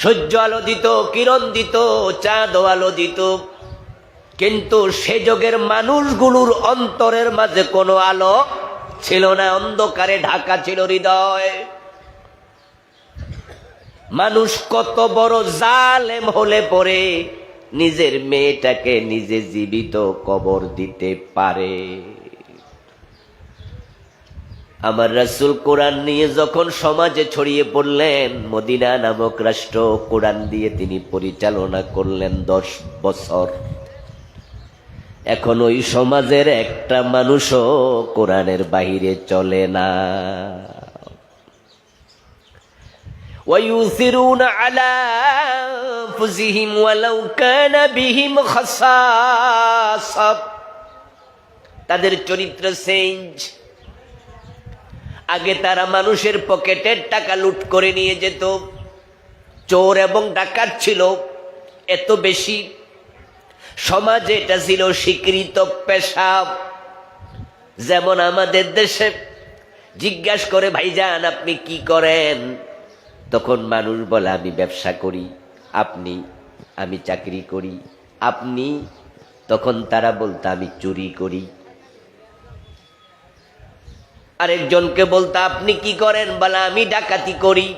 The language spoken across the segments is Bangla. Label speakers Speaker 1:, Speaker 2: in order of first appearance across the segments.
Speaker 1: সূর্য আলো দিত কিরণ দিত চাঁদ আলো দিত কিন্তু সে যুগের মানুষগুলোর অন্তরের মাঝে কোনো আলো ছিল না, অন্ধকারে ঢাকা ছিল হৃদয়। মানুষ কত বড় জালেম হলে পরে নিজের মেয়েটাকে নিজে জীবিত কবর দিতে পারে। আমার রাসুল কোরআন নিয়ে যখন সমাজে ছড়িয়ে পড়লেন মদিনা নামক রাষ্ট্র কোরআন দিয়ে তিনি পরিচালনা করলেন দশ বছর এখন ওই সমাজের একটা মানুষও কোরআনের বাহিরে চলে না ويؤثرون على أنفسهم ولو كان بهم خصاصة তাদের চরিত্র চেঞ্জ আগে তারা মানুষের পকেটের টাকা লুট করে নিয়ে যেত। চোর এবং ডাকাত ছিল, এত বেশি। সমাজে এটা ছিল স্বীকৃত পেশা। যেমন আমাদের দেশে জিজ্ঞাসা করে, ভাইজান, আপনি কি করেন? তখন মানুষ বলে, আমি ব্যবসা করি, আপনি, আমি চাকরি করি, আপনি? তখন তারা বলতো, আমি চুরি করি। আরেকজনকে বলতো, আপনি কি করেন? বলে, আমি ডাকাতি করি।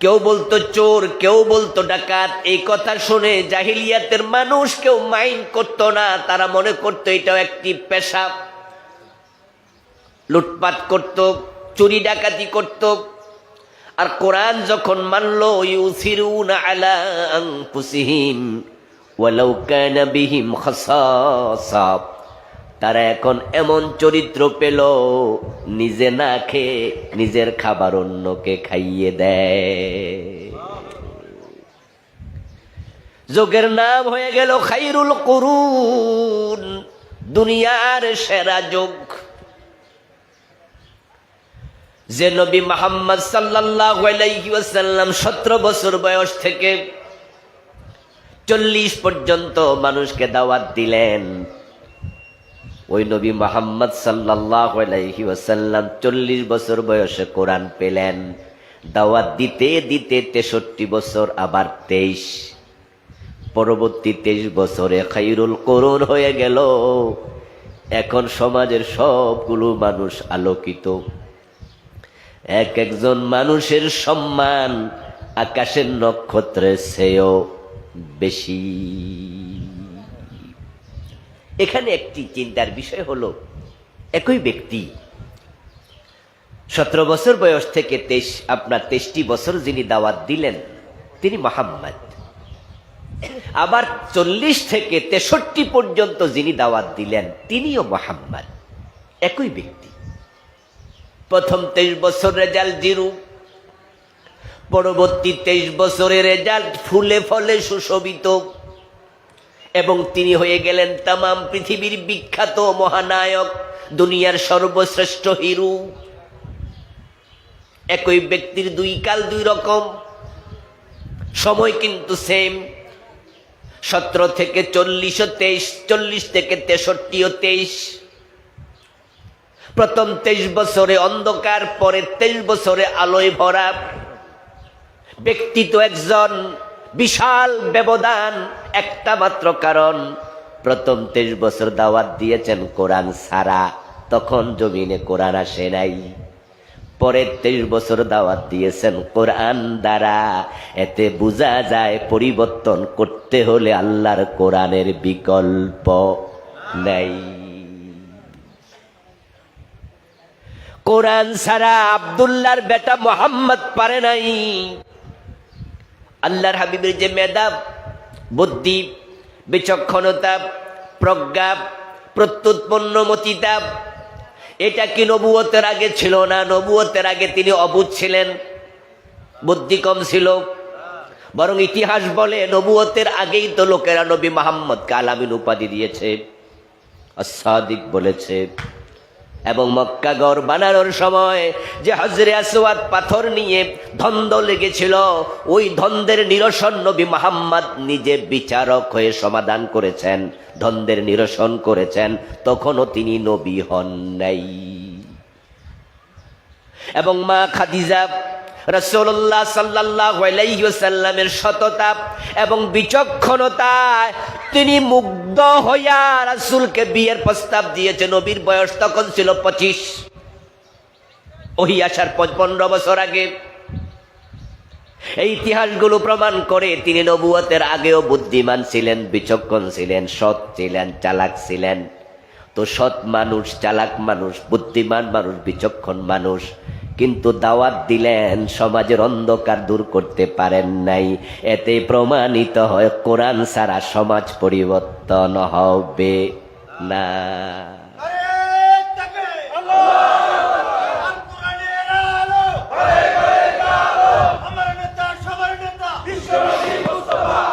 Speaker 1: কেউ বলতো, চোর। কেউ বলতো, ডাকাত। এই কথা শুনে জাহিলিয়াতের মানুষ কেউ মাইন্ড করতো না। তারা মনে করতো, এটাও একটি পেশা। লুটপাট করত, চুরি ডাকাতি করত। আর কোরআন যখন মানলো আলা আনফুসিহিম ওয়ালাউ তারা এখন এমন চরিত্র পেল, নিজে না খেয়ে নিজের খাবার অন্যকে খাইয়ে দেয়। যোগের নাম হয়ে গেল খাইরুল করুন, দুনিয়ার সেরা যোগ। যে নবী মোহাম্মদ সাল্লাহ সতেরো বছর বয়স থেকে চল্লিশ পর্যন্ত মানুষকে দাওয়াত দিলেন। ওই নবী মোহাম্মদ সাল্লাহ চল্লিশ বছর বয়সে কোরআন পেলেন। দাওয়াত দিতে দিতে তেষট্টি বছর, আবার তেইশ। পরবর্তী তেইশ বছরে খাইরুল করুন হয়ে গেল। এখন সমাজের সবগুলো মানুষ আলোকিত। এক একজন মানুষের সম্মান আকাশের নক্ষত্রের শ্রেয় বেশি। এখানে একটি চিন্তার বিষয় হলো, একই ব্যক্তি সতেরো বছর বয়স থেকে তেইশ, আপনার তেইশটি বছর যিনি দাওয়াত দিলেন, তিনি মোহাম্মদ। আবার চল্লিশ থেকে তেষট্টি পর্যন্ত যিনি দাওয়াত দিলেন, তিনিও মোহাম্মদ। একই ব্যক্তি। প্রথম তেইশ বছর রেজাল্ট জিরু, পরবর্তী তেইশ বছরের রেজাল্ট ফুলে ফলে সুশোভিত। এবং তিনি হয়ে গেলেন তাম পৃথিবীর বিখ্যাত মহানায়ক, দুনিয়ার সর্বশ্রেষ্ঠ হিরু। একই ব্যক্তির দুই কাল দুই রকম। সময় কিন্তু সেম সতেরো থেকে চল্লিশ ও তেইশ, চল্লিশ থেকে তেষট্টি ও তেইশ। প্রথম তেইশ বছরে অন্ধকার, পরে তেইশ বছরে আলোয় ভরা। ব্যক্তি তো একজন। বিশাল ব্যবধান, একটা মাত্র কারণ। প্রথম তেইশ বছর দাওয়াত দিয়েছেন কোরআন সারা তখন জমিনে কোরআন আসে নাই। পরের তেইশ বছর দাওয়াত দিয়েছেন কোরআন দ্বারা। এতে বোঝা যায় পরিবর্তন করতে হলে আল্লাহর কোরআনের বিকল্প নাই। কোরআন ছাড়া আবদুল্লার বেটা মোহাম্মদ পারে নাই। আল্লাহর হাবিবের যে মেধা বুদ্ধি, বিচক্ষণতা, প্রজ্ঞা প্রত্যুৎপন্নমতিতা এটা কি নবুয়তের আগে ছিল না? নবুয়তের আগে তিনি অবুধ ছিলেন, বুদ্ধি কম ছিল। বরং ইতিহাস বলে নবুয়তের আগেই তো লোকেরা নবী মোহাম্মদকে আলামিন উপাধি দিয়েছে সাদিক বলেছে। এবং মক্কাগর বানানোর সময় যে হজরে আসওয়াদ পাথর নিয়ে ধন্দ লেগেছিল, ওই ধন্দের নিরসন নবী মোহাম্মদ নিজে বিচারক হয়ে সমাধান করেছেন, ধন্দের নিরসন করেছেন, তখনও তিনি নবী হন নাই। এবং মা খাদিজা রসুল্লাহ সাল্লাহ আলাইসাল্লামের সততা এবং বিচক্ষণতায় তিনি মুগ্ধ হইয়া রাসুলকে বিয়ের প্রস্তাব দিয়েছে। নবীর বয়স তখন ছিল পঁচিশ। ওহি আসার পনেরো বছর আগে এই ইতিহাসগুলো প্রমাণ করে তিনি নবুয়তের আগেও বুদ্ধিমান ছিলেন, বিচক্ষণ ছিলেন, সৎ ছিলেন, চালাক ছিলেন। তো সৎ মানুষ, চালাক মানুষ, বুদ্ধিমান মানুষ, বিচক্ষণ মানুষ। কিন্তু দাওয়াত দিলেন, সমাজের অন্ধকার দূর করতে পারেন নাই। এতে প্রমাণিত হয়, কোরআন সারা সমাজ পরিবর্তন হবে না
Speaker 2: আমার নেতা সবার নেতা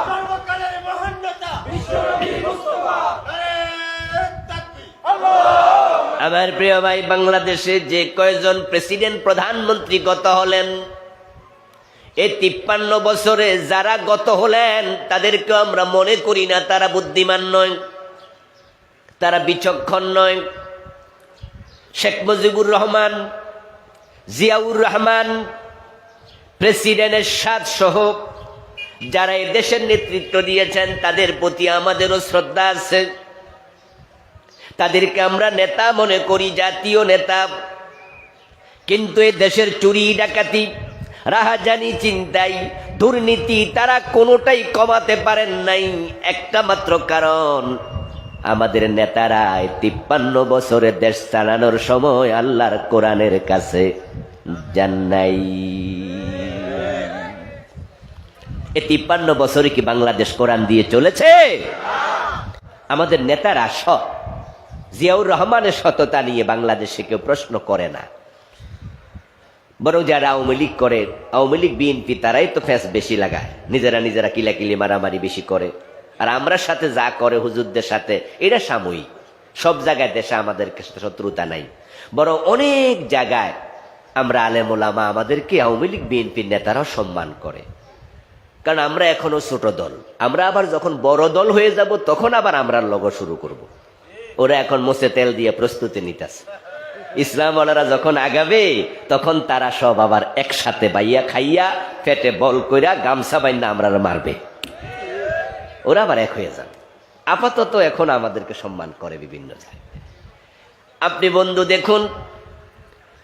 Speaker 2: সর্বকালের মহান নেতা আরে তাকবীর
Speaker 1: আমার প্রিয় ভাই, বাংলাদেশে যে কয়জন প্রেসিডেন্ট প্রধানমন্ত্রী গত হলেন এই তিপ্পান্ন বছরে যারা গত হলেন তাদেরকে আমরা মনে করি না তারা বুদ্ধিমান নয়, তারা বিচক্ষণ নয়। শেখ মুজিবুর রহমান, জিয়াউর রহমান প্রেসিডেন্টের সাত সহ যারা এই দেশের নেতৃত্ব দিয়েছেন, তাদের প্রতি আমাদেরও শ্রদ্ধা আছে। তাদেরকে আমরা নেতা মনে করি, জাতীয় নেতা। কিন্তু এ দেশের চুরি, ডাকাতি, রাহাজানি চিন্তাই দুর্নীতি তারা কোনোটাই কমাতে পারেন নাই। একটা মাত্র কারণ, আমাদের নেতারা তিপ্পান্ন বছরে দেশ চালানোর সময় আল্লাহর কোরআনের কাছে যান নাই। এই তিপ্পান্ন বছরে কি বাংলাদেশ কোরআন দিয়ে চলেছে? আমাদের নেতারা সৎ। জিয়াউর রহমানের সততা নিয়ে বাংলাদেশে কেউ প্রশ্ন করে না। বরং যারা আওয়ামী লীগ করে, আওয়ামী লীগ, বিএনপি, তারাই তো ফ্যাস বেশি লাগায়। নিজেরা নিজেরা কিলাকিলি, মারামারি বেশি করে। আর আমরা সাথে যা করে হুজুরদের সাথে এটা সাময়িক। সব জায়গায় দেশে আমাদের শত্রুতা নাই। বরং অনেক জায়গায় আমরা আলেমোলামা আমাদেরকে আওয়ামী লীগ, বিএনপির নেতারাও সম্মান করে। কারণ আমরা এখনও ছোট দল। আমরা আবার যখন বড় দল হয়ে যাব, তখন আবার আমরা লগ শুরু করব। ওরা এখন মোসে তেল দিয়ে প্রস্তুতি নিতেছে। ইসলাম ওনারা যখন আগাবে, তখন তারা সব আবার একসাথে বাইয়া খাইয়া পেটে বল কইরা গামছা বাইনা আমরা মারবে। ওরা আবার এক হয়ে যান আপাতত এখন আমাদেরকে সম্মান করে বিভিন্ন জায়গায়। আপনি বন্ধু দেখুন,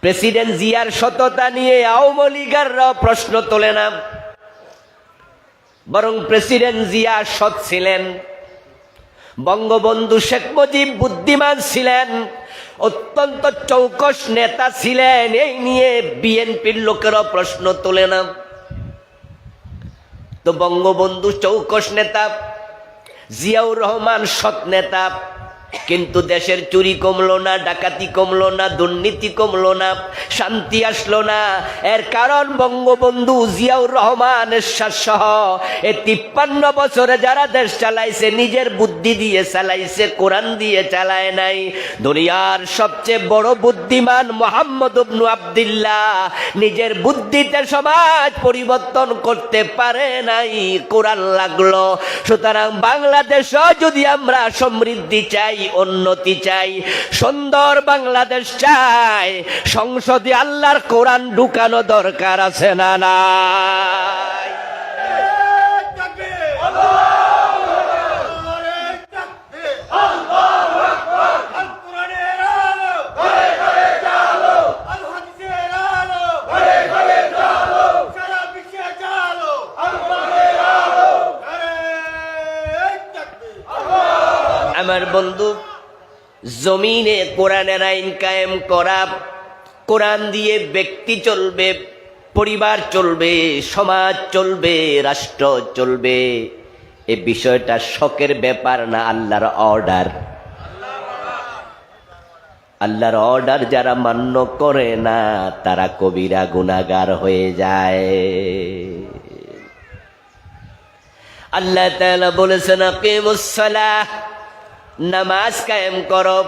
Speaker 1: প্রেসিডেন্ট জিয়ার সততা নিয়ে আওয়ামী লীগাররাও প্রশ্ন তোলে না। বরং প্রেসিডেন্ট জিয়া সৎ ছিলেন। বঙ্গবন্ধু শেখ মুজিব বুদ্ধিমান ছিলেন, অত্যন্ত চৌকস নেতা ছিলেন, এই নিয়ে বিএনপির লোকেরা প্রশ্ন তোলে না। তো বঙ্গবন্ধু চৌকস নেতা, জিয়াউর রহমান সৎ নেতা কিন্তু দেশের চুরি কমলো না, ডাকাতি কমলো না, দুর্নীতি কমলো না, শান্তি আসলো না। এর কারণ বঙ্গবন্ধু জিয়াউর রহমান সহ এ তিপ্পান্ন বছরে যারা দেশ চালাইছে, নিজের বুদ্ধি দিয়ে চালাইছে, কোরআন দিয়ে চালায় নাই। দুনিয়ার সবচেয়ে বড় বুদ্ধিমান মোহাম্মদ ইবনু আব্দুল্লাহ নিজের বুদ্ধিতে সমাজ পরিবর্তন করতে পারে নাই, কোরআন লাগল। সুতরাং বাংলাদেশও যদি আমরা সমৃদ্ধি চাই উন্নতি চাই, সুন্দর বাংলাদেশ চাই। সংসদে আল্লাহর কোরআন ঢুকানো দরকার আছে না
Speaker 2: তাকবীর
Speaker 1: আমার বন্ধু জমিনে কোরআনের আইন কায়েম করা, কোরআন দিয়ে ব্যক্তি চলবে, পরিবার চলবে, সমাজ চলবে, রাষ্ট্র চলবে। এ বিষয়টা শখের ব্যাপার না, আল্লাহর অর্ডার আল্লাহর অর্ডার যারা মান্য করে না, তারা কবিরা গুনাগার হয়ে যায়। আল্লাহ বলেছেন আকিমুসসালাহ নামাজ কায়েম করো।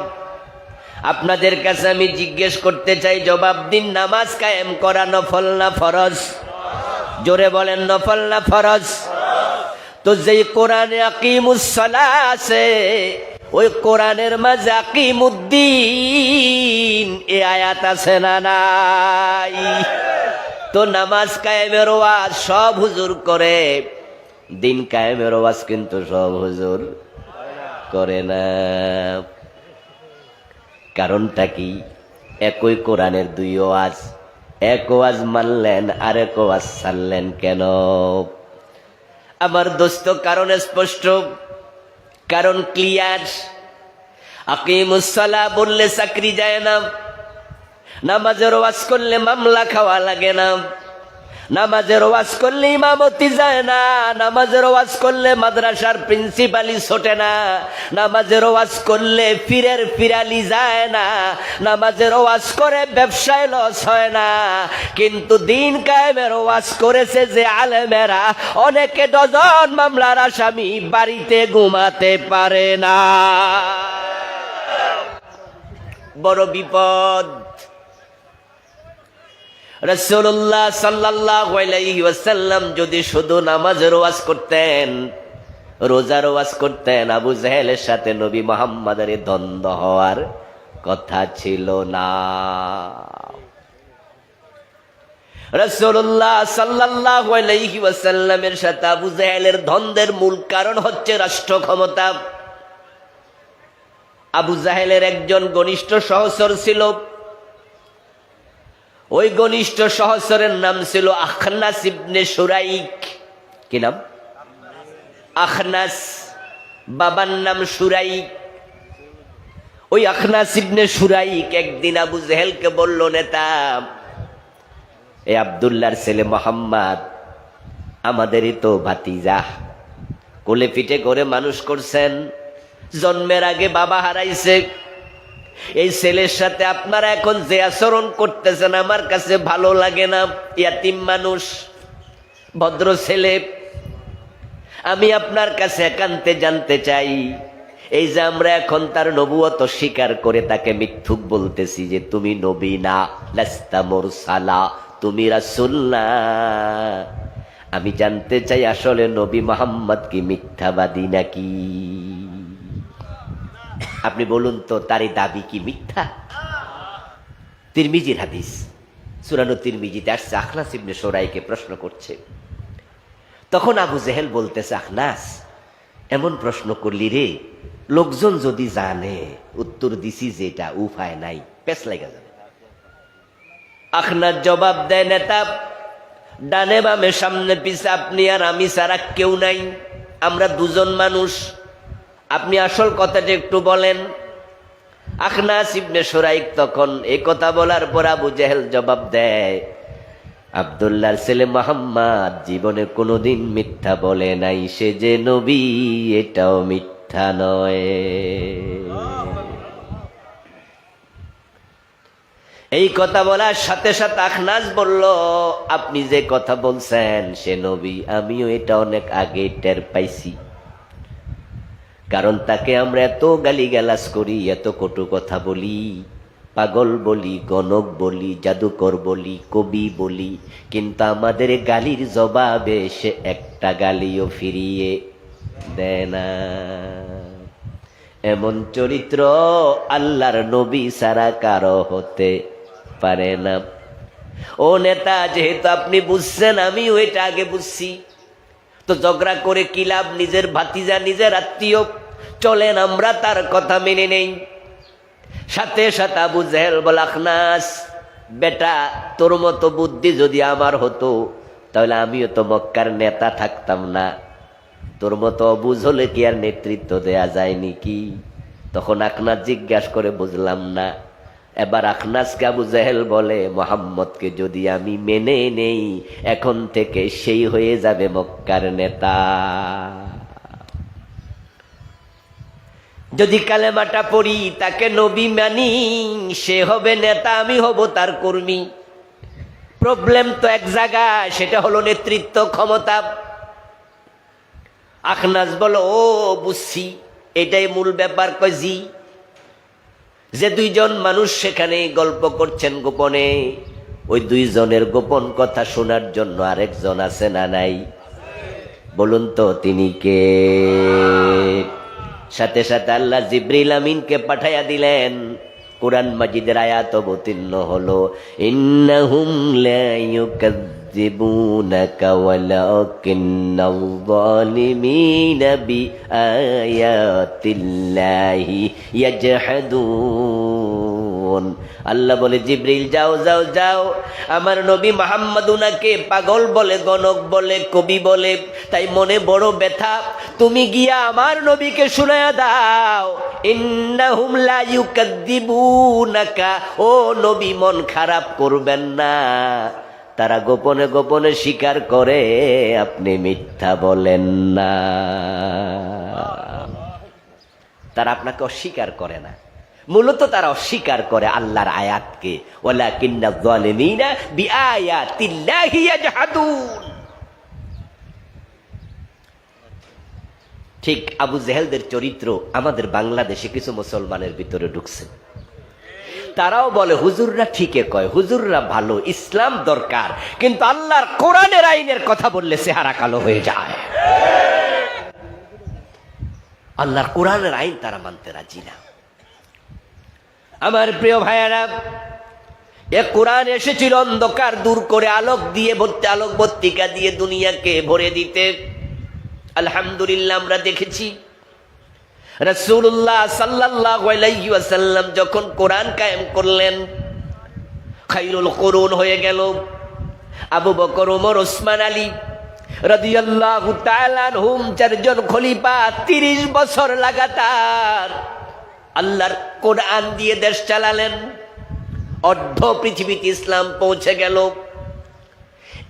Speaker 1: আপনাদের কাছে আমি জিজ্ঞেস করতে চাই, জবাব দিন, নামাজ কায়েম করা নফল না ফরজ? জোরে বলেন, নফল না ফরজ? তো যেই কোরআনে আকিমুসলা আছে, ওই কোরআনের মাঝে আকিমুদ্দিন এ আয়াত আছে না নাই? তো নামাজ কায়েমের ওয়াজ সব হুজুর করে, দিন কায়েমের ওয়াজ কিন্তু সব হুজুর করে না। কারণটা কি? একই কোরআনের দুই ওয়াজ। এক ওয়াজ মানলেন আর এক ওয়াজ ছাড়লেন কেন? আমার দোস্ত, কারণ স্পষ্ট, কারণ ক্লিয়ার আকিমুসালা বললে চাকরি যায় না। নামাজের ওয়াজ করলে মামলা খাওয়া লাগে না। নামাজের ওয়াজ করলে ইমামতি যায় না, নামাজের ওয়াজ করলে মাদ্রাসার প্রিন্সিপালি ছোটে না, নামাজের ওয়াজ করলে ফিরের ফিরালি যায় না, নামাজের ওয়াজ করে ব্যবসায় লস হয় না। কিন্তু দিন কায়েমের ওয়াজ করেছে যে আলেমেরা, অনেকে ডজন মামলার আসামি বাড়িতে ঘুমাতে পারে না। বড় বিপদ। রসুল্লাহ সাল্লাহ ওয়াসাল্লাম যদি শুধু নামাজের ওয়াজ করতেন, রোজার ওয়াজ করতেন, আবু জাহেলের সাথে নবী মোহাম্মদের দ্বন্দ্ব হওয়ার কথা ছিল না। রসুল্লাহ সাল্লাহ ওয়াসাল্লামের সাথে আবু জাহেলের দ্বন্দ্বের মূল কারণ হচ্ছে রাষ্ট্র ক্ষমতা। আবু জাহেলের একজন ঘনিষ্ঠ সহচর ছিল ওই ঘনিষ্ঠ সহচরের নাম ছিল আখনাস ইবনে সুরাইক। কি নাম? আখনাস। বাবার নাম সুরাইক। ওই আখনাস ইবনে সুরাইক একদিন আবু জেহেলকে বলল, নেতা, এ আবদুল্লার ছেলে মোহাম্মদ, আমাদেরই তো ভাতিজা। কোলে পিঠে করে মানুষ করছেন। জন্মের আগে বাবা হারাইছে এই ছেলের সাথে আপনারা এখন যে আচরণ করতেছেন, আমার কাছে ভালো লাগে না। ইয়াতিম মানুষ, ভদ্র ছেলে। আমি আপনার কাছে একান্তে জানতে চাই, এই যে আমরা এখন তার নবুয়ত স্বীকার করে তাকে মিথ্যুক বলতেছি যে তুমি নবী না, লাস্তা সালা তুমি রাসুল না। আমি জানতে চাই আসলে নবী মোহাম্মদ কি মিথ্যাবাদী নাকি? আপনি বলুন তো তার এই দাবি কি মিথ্যা? তিরমিজির হাদিস। সুরানো তিরমিজিতে আসছে, আখলাস ইবনে সোরাইকে প্রশ্ন করছে। তখন আবু জেহেল বলতেছে আখনাস এমন প্রশ্ন করলি রে, লোকজন যদি জানে, উত্তর দিছি যেটা, উপায় নাই পেস লাগা যাবে। আখনার জবাব দেয়, নেতা, ডানে বামে সামনে পিছে আপনি আর আমি সারা কেউ নাই, আমরা দুজন মানুষ। আপনি আসল কথাটা একটু বলেন। আখনাস ইবনে সোরাইক তখন এই কথা বলার পর আবু জেহেল জবাব দেয়, আবদুল্লাহর ছেলে মোহাম্মদ জীবনে কোনোদিন মিথ্যা বলে নাই, সে যে নবী এটাও মিথ্যা নয়। এই কথা বলার সাথে সাথে আখনাস বলল, আপনি যে কথা বলছেন, সে নবী, আমিও এটা অনেক আগে টের পাইছি। কারণ তাকে আমরা এত গালিগালাজ করি, এত কটু কথা বলি। পাগল বলি, গণক বলি, জাদুকর বলি, কবি বলি, কিন্তু আমাদের গালির জবাবে সে একটা গালিও ফিরিয়ে দেয় না। এমন চরিত্র আল্লাহর নবী সারা কারও হতে পারে না। ও নেতা, যেহেতু আপনি বুঝছেন, আমিও এটা আগে বুঝছি। তো ঝগড়া করে কি লাভ? নিজের ভাতিজা, নিজের আত্মীয়। চলেন আমরা তার কথা মেনে নেই। সাথে সাথে আবু জেহেল বল, আখনাস, বেটা, তোর মতো বুদ্ধি যদি আমার হতো, তাহলে আমিও তো মক্কার নেতা থাকতাম না। তোর মতো অবুঝ হলে কি আর নেতৃত্ব দেয়া যায়নি কি তখন আখনাস জিজ্ঞাসা করে, বুঝলাম না। এবার আখনাসকে আবু জাহেল বলে, মোহাম্মদকে যদি আমি মেনে নেই, এখন থেকে সেই হয়ে যাবে মক্কার নেতা। যদি কালেমাটা পড়ি, তাকে নবী মানি, সে হবে নেতা, আমি হব তার কর্মী। প্রবলেম তো এক জায়গা, সেটা হলো নেতৃত্ব ক্ষমতা। আখনাস বলো, ও বুঝছি, এটাই মূল ব্যাপার কজি যে দুইজন মানুষ সেখানে গল্প করছেন গোপনে, ওই দুইজনের গোপন কথা শোনার জন্য আরেকজন আছে না নাই? বলুন তো তিনি কে? সাথে সাথে আল্লাহ জিব্রিল আমিনকে পাঠাইয়া দিলেন। কোরআন মাজিদের আয়াত অবতীর্ণ হলো, ইন্নাহুম ইউকাযযিবুনাকা ওয়ালাকিন্নাল যালিমিনা বিআয়াতিল্লাহি ইয়াজহাদুন আল্লাহ বলে, জিব্রিল, যাও যাও যাও। আমার নবী মোহাম্মদ উনাকে পাগল বলে, গণক বলে, কবি বলে, তাই মনে বড় ব্যথা। তুমি গিয়া আমার নবীকে শুনায়া দাও। ইন্নাহুম লা ও নবী, মন খারাপ করবেন না। তারা গোপনে গোপনে স্বীকার করে, আপনি মিথ্যা বলেন না। তারা আপনাকে অস্বীকার করে না। মূলত তারা অস্বীকার করে আল্লাহর আয়াতকে। ওলা কিন্না জালিমিনা বিআয়াতিল্লাহি ইয়াজহাদুন। ঠিক আবু জেহেলদের চরিত্র আমাদের বাংলাদেশে কিছু মুসলমানের ভিতরে ঢুকছে। তারাও বলে, হুজুররা ঠিকই কয়, হুজুররা ভালো, ইসলাম দরকার। কিন্তু আল্লাহর কোরআনের আইনের কথা বললে চেহারা কালো হয়ে যায়। আল্লাহর কোরআনের আইন তারা মানতে রাজি না। আমার প্রিয় ভাইয়ারা, এ কোরআন এসেছিল অন্ধকার দূর করে আলোক দিয়ে ভর্তি আলোক বত্তিকা দিয়ে দুনিয়াকে ভরে দিতে। আলহামদুলিল্লাহ আমরা দেখেছি। রসুল্লাহ সাল্লাহ আলাইসাল্লাম যখন কোরআন কায়েম করলেন, খাইরুল করুন হয়ে গেল। আবু বকর, ওমর, ওসমান, আলী রাদিয়াল্লাহু হুম চারজন খলিফা তিরিশ বছর লাগাতার আল্লাহর কোরআন দিয়ে দেশ চালালেন। অর্ধ পৃথিবীতে ইসলাম পৌঁছে গেল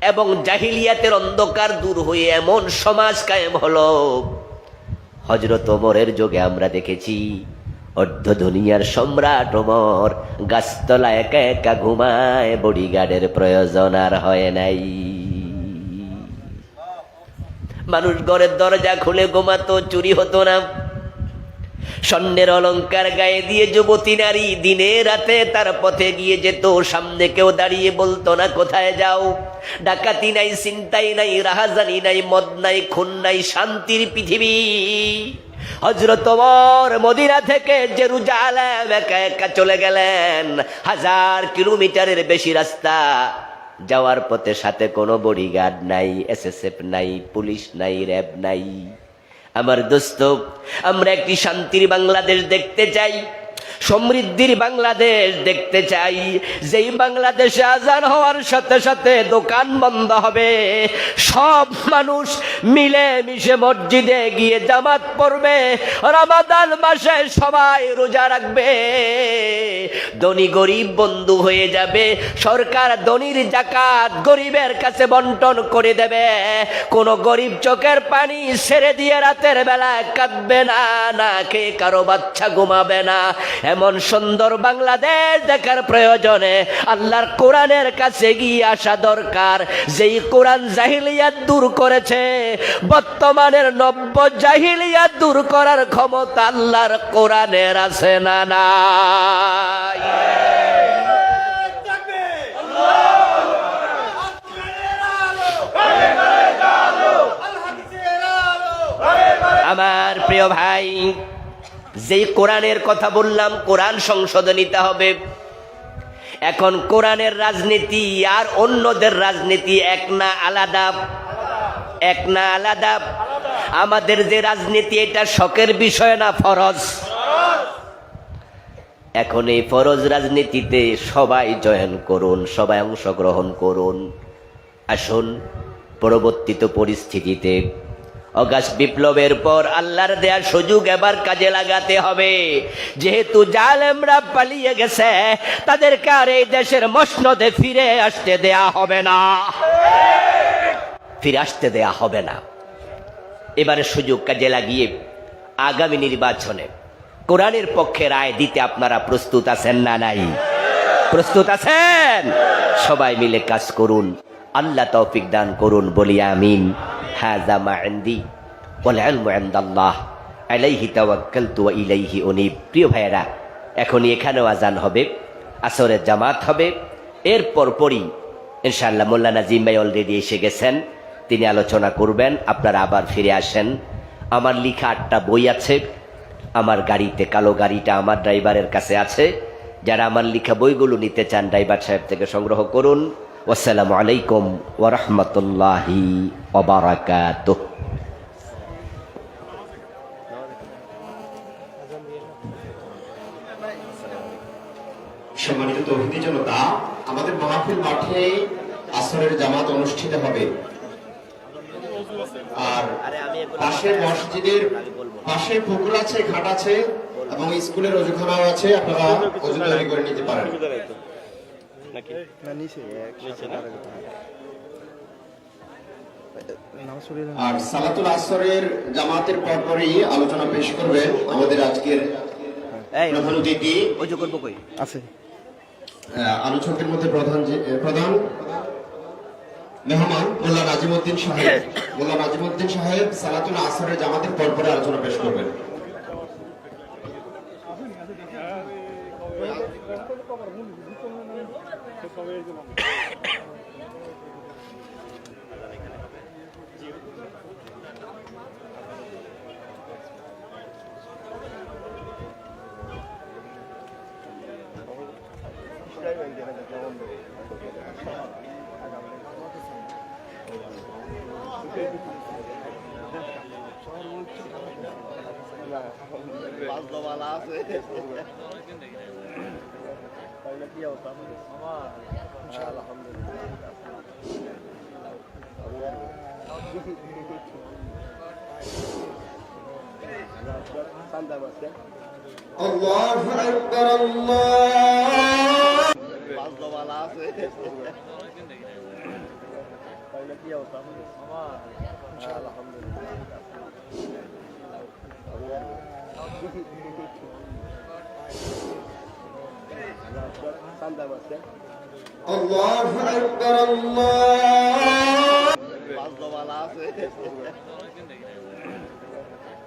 Speaker 1: এবং জাহিলিয়াতের অন্ধকার দূর হয়ে এমন সমাজ কায়েম হলো। হজরত ওমরের যোগে আমরা দেখেছি। অর্ধ দুনিয়ার সম্রাট ওমর গাছতলা একা একা ঘুমায়, বডিগার্ডের প্রয়োজন আর হয় নাই। মানুষ ঘরের দরজা খুলে ঘুমাতো, চুরি হতো না। স্বর্ণের অলংকার গায়ে দিয়ে যুবতী নারী দিনে রাতে তার পথে গিয়ে যেত। সামনে কেউ দাঁড়িয়ে বলতো, না, কোথায় যাও? ডাকাতি নাই চিন্তাই নাই, রাহাজানি নাই, মদ নাই, খুন নাই, শান্তির পৃথিবী। হজরত মদিনা থেকে জেরুজালেম একা একা চলে গেলেন। হাজার কিলোমিটারের বেশি রাস্তা। যাওয়ার পথে সাথে কোনো বডিগার্ড নাই এসএসএফ নাই, পুলিশ নাই, র্যাব নাই। আমার দোস্ত আমরা একটি শান্তির বাংলাদেশ দেখতে চাই। সমৃদ্ধির বাংলাদেশ দেখতে চাই। যেই বাংলাদেশে আজান হওয়ার সাথে সাথে দোকান বন্ধ হবে। সব মানুষ মিলে মিশে মসজিদে গিয়ে জামাত পড়বে। রমাদান মাসে সবাই রোজা রাখবে। ধনী গরিব বন্ধু হয়ে যাবে। সরকার ধনির জাকাত গরিবের কাছে বন্টন করে দেবে। কোন গরিব চোখের পানি ছেড়ে দিয়ে রাতের বেলায় কাঁদবে না না খেয়ে কারও বাচ্চা ঘুমাবে না। এমন সুন্দর বাংলাদেশ দেখার প্রয়োজনে আল্লাহর কোরআনের কাছে গিয়ে আসা দরকার। যেই কোরআন জাহিলিয়াত দূর করেছে, বর্তমানের নব্য জাহিলিয়াত দূর করার ক্ষমতা আল্লাহর কোরআনের আছে না নাই? আমার প্রিয় ভাই যেই কোরআনের কথা বললাম, কোরআন সংশোধন নিতে হবে। এখন কোরআনের রাজনীতি আর অন্যদের রাজনীতি এক না আলাদা। এক না আলাদা। আমাদের যে রাজনীতি, এটা শখের বিষয় না ফরজ? এখন এই ফরজ রাজনীতিতে সবাই জয়েন করুন, সবাই অংশগ্রহণ করুন। আসুন, পরবর্তীত পরিস্থিতিতে অগাস্ট বিপ্লবের পর আল্লাহর দেয়া সুযোগ এবার কাজে লাগাতে হবে। যেহেতু জালেমরা পালিয়ে গেছে, তাদেরকে আর এই দেশের মসনদে ফিরে আসতে দেয়া হবে না। ফিরে আসতে দেয়া হবে না। এবারে সুযোগ কাজে লাগিয়ে আগামী নির্বাচনে কোরআনের পক্ষে রায় দিতে আপনারা প্রস্তুত আছেন না নাই? প্রস্তুত আছেন? সবাই মিলে কাজ করুন। আল্লাহ তৌফিক দান করুন, বলি আমিন। হাযা মা ওয়াল ইলমু ইনদাল্লাহ আলাইহি তাওয়াক্কালতু ওয়া ইলাইহি উনীব প্রিয় ভাইয়েরা, এখনই এখানেও আজান হবে, আসরের জামাত হবে। এরপর পরই ইনশাআল্লাহ মোল্লা নাজিম ভাই অলরেডি এসে গেছেন, তিনি আলোচনা করবেন, আপনারা আবার ফিরে আসেন। আমার লিখা আটটা বই আছে, আমার গাড়িতে, কালো গাড়িটা আমার ড্রাইভারের কাছে আছে। যারা আমার লিখা বইগুলো নিতে চান ড্রাইভার সাহেব থেকে সংগ্রহ করুন। আসসালামু আলাইকুম ওরহমতুল্লাহি ওবারাকাতুহ
Speaker 3: সম্মানিত তৌহিদি জনতা আমাদের মাহফিল মাঠে আসরের জামাত অনুষ্ঠিত হবে। আর পাশে মসজিদের পাশে পুকুর আছে, ঘাট আছে এবং স্কুলের অজুখানাও আছে, আপনারা অজু তৈরি করে নিতে পারেন। আর সালাতুল আসরের জামাতের পরপরই আলোচনা পেশ করবেন আমাদের আজকের প্রধান অতিথি।
Speaker 1: ওই করব কই?
Speaker 4: আছে।
Speaker 3: আলোচকের মধ্যে প্রধান প্রধান মেহমান মোল্লা নাজিমুদ্দিন সাহেব। মোল্লা নাজিমুদ্দিন সাহেব সালাতুল আসরের জামাতের পর পরপরে আলোচনা পেশ করবেন।
Speaker 4: Yeah.
Speaker 3: الله أكبر الله الله أكبر الله মাছ দবালা আছে।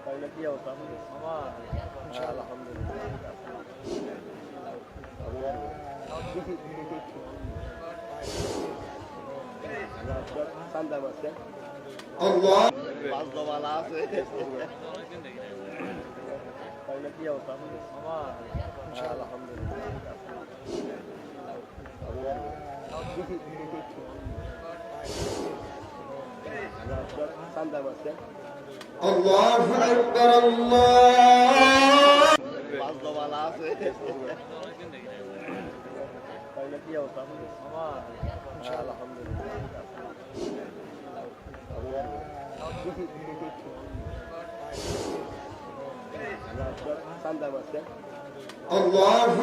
Speaker 3: তাহলে কি অবস্থা আমার আলহামদুলিল্লাহ মাছ দবালা আছে। তাহলে কি অবস্থা আমার আলহামদুলিল্লাহ। আল্লাহু আকবার আল্লাহ আল্লাহু আকবার। আল্লাহ আল্লাহ আল্লাহু আকবার আল্লাহ আল্লাহু